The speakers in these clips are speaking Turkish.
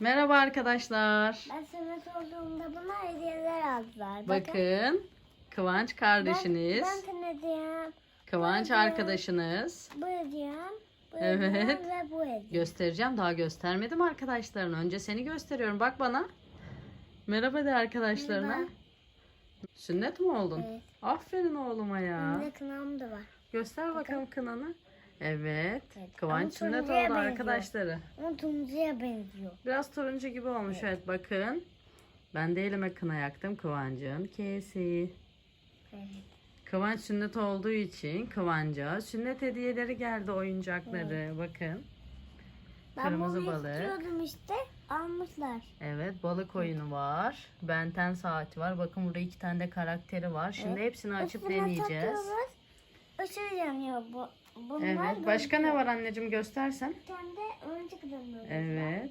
Merhaba arkadaşlar. Ben sana sorduğumda bana hediyeler aldılar. Bakın Kıvanç kardeşiniz. Ben, ben sana hediyem, Kıvanç ben- arkadaşınız. bu hediyem, bu Evet. ve bu hediyem. Göstereceğim. Daha göstermedim arkadaşlarına. Önce seni gösteriyorum. Bak bana. Merhaba de arkadaşlarına. Merhaba. Sünnet mi oldun? Evet. Aferin oğluma ya. Benim de kınam da var. Göster bakalım kınanı. Evet. Evet. Kıvanç Ama sünnet oldu benziyor. arkadaşları. Ama turuncuya benziyor. Biraz turuncu gibi olmuş evet bakın. Ben de elime kına yaktım Kıvancın kesi. Evet. Kıvanç sünnet olduğu için Kıvanç'a sünnet hediyeleri geldi oyuncakları. Bakın. Ben Kırmızı balık. istiyordum işte. Almışlar. Evet balık oyunu var. Benten saati var. Bakın burada iki tane de karakteri var. Şimdi Evet. hepsini açıp Üstüne deneyeceğiz. takıyoruz. Işığı yanıyor bu. Bunlar Evet. Başka ne var anneciğim göstersen. Bir tane de örümcek adamı var. Evet.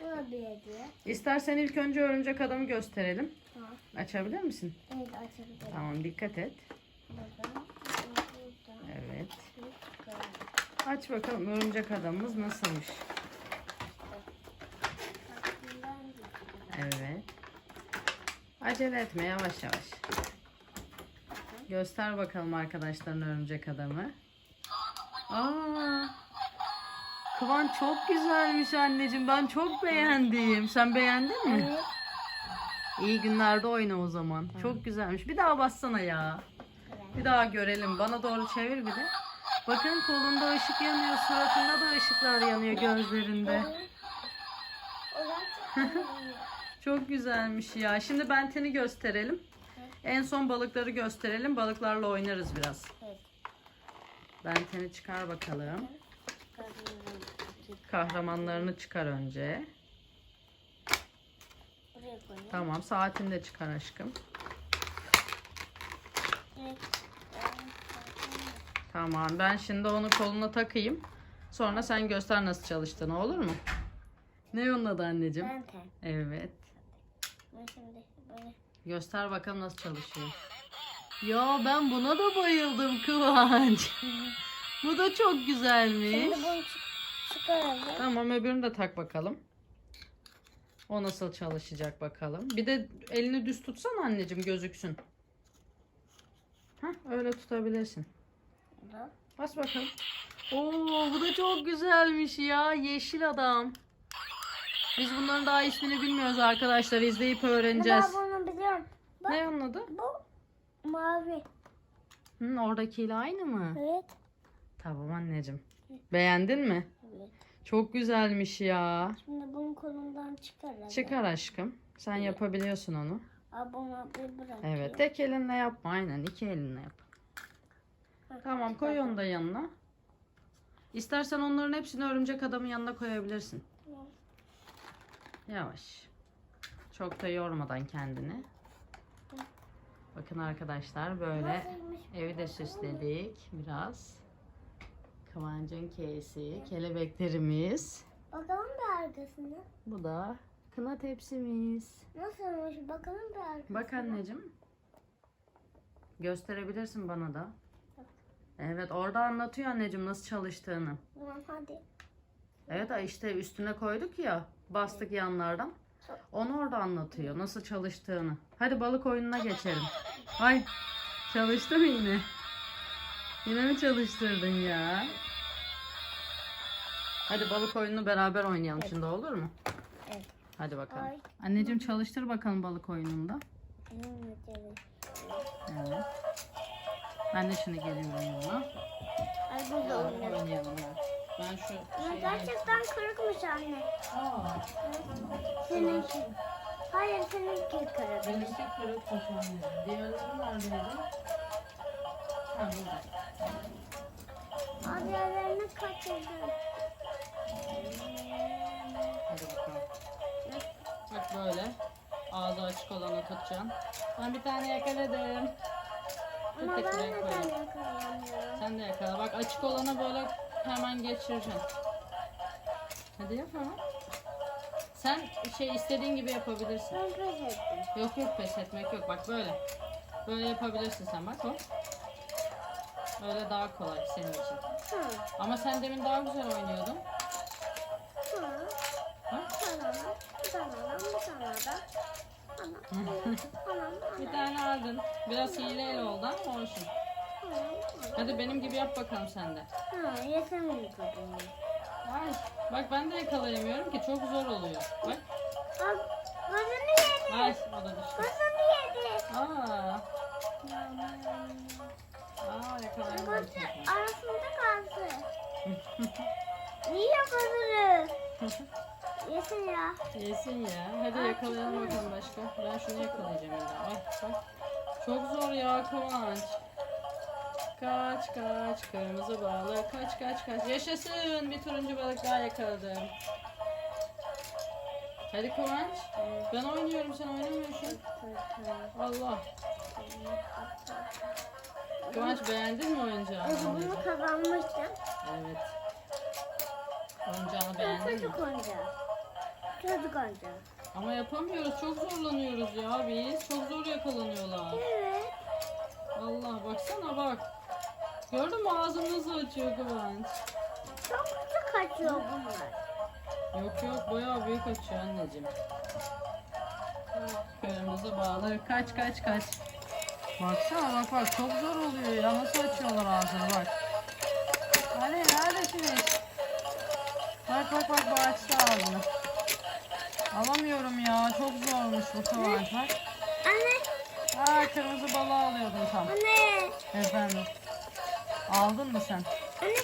Bu da bir hediye. İstersen ilk önce örümcek adamı gösterelim. Tamam. Açabilir misin? Evet açabilirim. Tamam dikkat et. Burada. Burada. Evet. Burada. Aç bakalım örümcek adamımız nasılmış. Evet. Acele etme yavaş yavaş. Göster bakalım arkadaşların örümcek adamı. Aa! Kıvan çok güzelmiş anneciğim. Ben çok beğendim. Sen beğendin mi? Evet. İyi günlerde oyna o zaman. Çok güzelmiş. Bir daha bassana ya. Bir daha görelim. Bana doğru çevir bir de. Bakın kolunda ışık yanıyor, suratında da ışıklar yanıyor gözlerinde. Çok güzelmiş ya. Şimdi benteni gösterelim. En son balıkları gösterelim. Balıklarla oynarız biraz. Benteni çıkar bakalım. Kahramanlarını çıkar önce. Tamam saatini de çıkar aşkım. Tamam ben şimdi onu koluna takayım. Sonra sen göster nasıl çalıştığını olur mu? Ne onun adı anneciğim? Ben ten. Evet. Ben şimdi böyle. Göster bakalım nasıl çalışıyor. Ya ben buna da bayıldım Kıvanç. Bu da çok güzelmiş. Şimdi bunu çık çıkaralım. Tamam öbürünü de tak bakalım. O nasıl çalışacak bakalım. Bir de elini düz tutsan anneciğim gözüksün. Hah öyle tutabilirsin. Burada. Bas bakalım. Oo bu da çok güzelmiş ya. Yeşil adam. Biz bunların daha ismini bilmiyoruz arkadaşlar. İzleyip öğreneceğiz. Ben bunu biliyorum. Bak Ne onun adı? bu mavi. Hı, oradakiyle aynı mı? Evet. Tamam anneciğim. Beğendin mi? Evet. Çok güzelmiş ya. Şimdi bunun kolundan çıkaralım. Çıkar aşkım. Sen yapabiliyorsun onu. Aa, bunu bir bırakayım. Evet. Tek elinle yapma. Aynen. iki elinle yap. Heh, Tamam koy onu da yanına. İstersen onların hepsini örümcek adamın yanına koyabilirsin. Tamam. Yavaş. Çok da yormadan kendini. Bakın arkadaşlar böyle evi de süsledik biraz. Kıvancın kesi, kelebeklerimiz. Bakalım bir arkasına. Bu da kına tepsimiz. Nasılmış? Bakalım bir arkasına. Bak anneciğim. Gösterebilirsin bana da. Evet orada anlatıyor anneciğim nasıl çalıştığını. Tamam hadi. Evet işte üstüne koyduk ya bastık yanlardan. Onu orada anlatıyor nasıl çalıştığını. Hadi balık oyununa geçelim. Ay çalıştı mı yine? Yine mi çalıştırdın ya? Hadi balık oyununu beraber oynayalım şimdi olur mu? Evet. Hadi bakalım. Ay. Anneciğim çalıştır bakalım balık oyununda. Evet, evet. Evet. Ben de şimdi geliyorum yanına. Ay burada oynayalım. Oynayalım evet. Ben şu Ama şeyi... gerçekten kırıkmış anne. Aa, Seninki. Hayır seninki kırık. benimki kırık anneciğim. Diğerleri neredeydi? Ha burada. Aa, diğerlerini kaçırdım. Hadi bakalım. Bak böyle. Ağzı açık olanı tutacaksın. Ben bir tane yakaladım. Tut Ama ben şuraya neden yakalayamıyorum? Sen de yakala. Bak açık olanı böyle hemen geçireceksin. Hadi yap. Sen şey istediğin gibi yapabilirsin. Ben pes ettim. Yok yok pes etmek yok. Bak böyle. Böyle yapabilirsin sen bak hop. Öyle daha kolay senin için. Hı. Ama sen demin daha güzel oynuyordun. Hı. Ha? Tamam. tane adam, bir tane aldın. Biraz hileyle oldu ama olsun. Hadi benim gibi yap bakalım sen de. Ha, kadını. Ay, bak ben de yakalayamıyorum ki çok zor oluyor. Bak. Al, gözünü yedi. Ay o da düştü. Gözünü yedi. Aa. Aa yakalayamadım. Gözü arasında kaldı. Niye gözünü? Yesin ya. Yesin ya. Hadi yakalayalım bakalım başka. Ben şunu yakalayacağım. Ay bak. Çok zor ya Kıvanç. Kaç kaç kırmızı balık kaç kaç kaç yaşasın bir turuncu balık daha yakaladım. Hadi Kıvanç ben oynuyorum sen oynamıyorsun. Allah. Kıvanç beğendin mi oyuncağını? Evet, bunu kazanmıştım. Evet. Oyuncağını beğendin mi? çocuk oyuncağı. Çocuk oyuncağı. Ama yapamıyoruz çok zorlanıyoruz ya biz. Çok zor yakalanıyorlar. Evet. Allah baksana bak. Gördün mü ağzını nasıl açıyor Kıvanç? Çok küçük kaçıyor bunlar. Yok yok bayağı büyük açıyor anneciğim. Kırmızı balık kaç kaç kaç. Baksana bak bak çok zor oluyor ya nasıl açıyorlar ağzını bak. Hadi neredesiniz? Bak bak bak bu açtı ağzını. Alamıyorum ya çok zormuş bu Kıvanç bak. Anne, Aa kırmızı balığı alıyordum tam. anne, Efendim. Aldın mı sen? anne.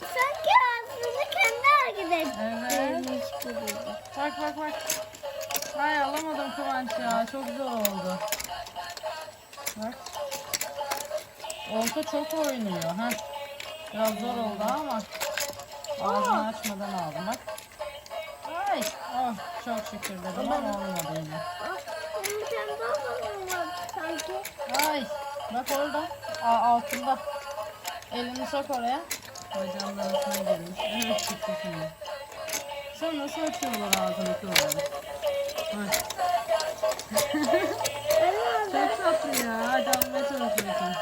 Sanki aslında kendi hareket Evet. etmiş gibiydi. Bak bak bak. Ay alamadım Kıvanç ya. Çok zor oldu. Bak. Olta çok oynuyor. Ha. Biraz zor oldu ama. Ağzını açmadan aldım bak. Ay. Oh, çok şükür dedim ama olmadı yine. Ah, sanki. Ay. Bak orada. Aa, altında. Elini sok oraya. Bacağının arasına girmiş. Evet çıktı şimdi. Sen nasıl ağzını Kıvanç? Bak. Benim orada. Çok tatlı ya. Hadi almaya çalışıyorsun.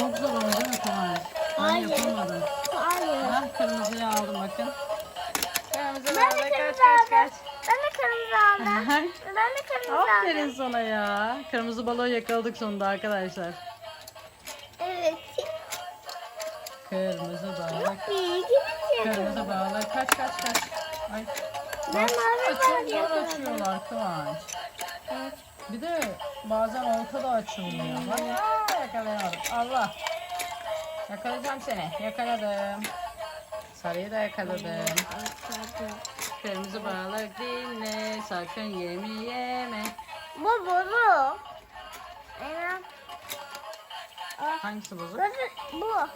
Çok zor ama değil mi Kıvanç? Ben Hayır. yapamadım. Hayır. Ben kırmızıyı aldım bakın. Kırmızı Ben de balık kaç kırmızı kaç aldım. kaç. Ben de kırmızı aldım. Ben de kırmızı Aferin aldım. sana ya. Kırmızı balığı yakaladık sonunda arkadaşlar. Kırmızı balık. Kırmızı balık kaç kaç kaç. Ay. Ben zor yakaladım. açıyorlar Kıvanç. Bir de bazen olta da açılmıyor. Bak yakalayamadım. Allah. Yakalayacağım seni. Yakaladım. Sarıyı da yakaladım. Kırmızı balık dinle. Sakın yemi yeme. Bu. Aynen. Hangisi bozuk? Bu.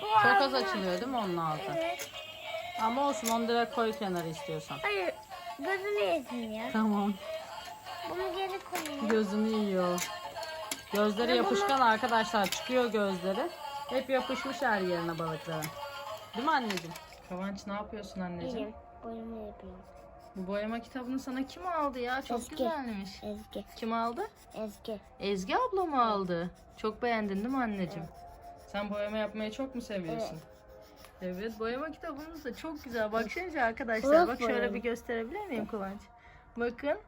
Çok az ağzı. açılıyor değil mi onun altı? Evet. Ama olsun onu direkt koy kenara istiyorsan. Hayır. Gözünü yesin ya. Tamam. Bunu geri koyayım. Gözünü yiyor. Gözleri Ya bunu- yapışkan arkadaşlar. Çıkıyor gözleri. Hep yapışmış her yerine balıkların. Değil mi anneciğim? Kıvanç ne yapıyorsun anneciğim? İyiyim. Boyumu yapayım. Bu boyama kitabını sana kim aldı ya? Çok Ezgi. güzelmiş. Ezgi. Kim aldı? Ezgi. Ezgi abla mı aldı? Çok beğendin değil mi anneciğim? Sen boyama yapmayı çok mu seviyorsun? Evet. boyama kitabımız da çok güzel. Baksanıza arkadaşlar. Evet, Bak şöyle bir gösterebilir miyim Kıvanç? Bakın.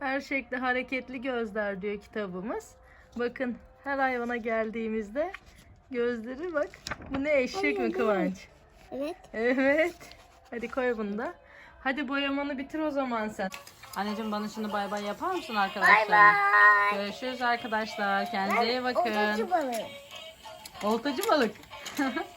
Her şekli hareketli gözler diyor kitabımız. Bakın her hayvana geldiğimizde gözleri bak. Bu ne eşek mi Kıvanç? Evet. Evet. Hadi koy bunu da. Hadi boyamanı bitir o zaman sen. Anneciğim bana şimdi bay bay yapar mısın arkadaşlar? Bay bay. Görüşürüz arkadaşlar. Kendinize iyi bakın. Oltacı balık.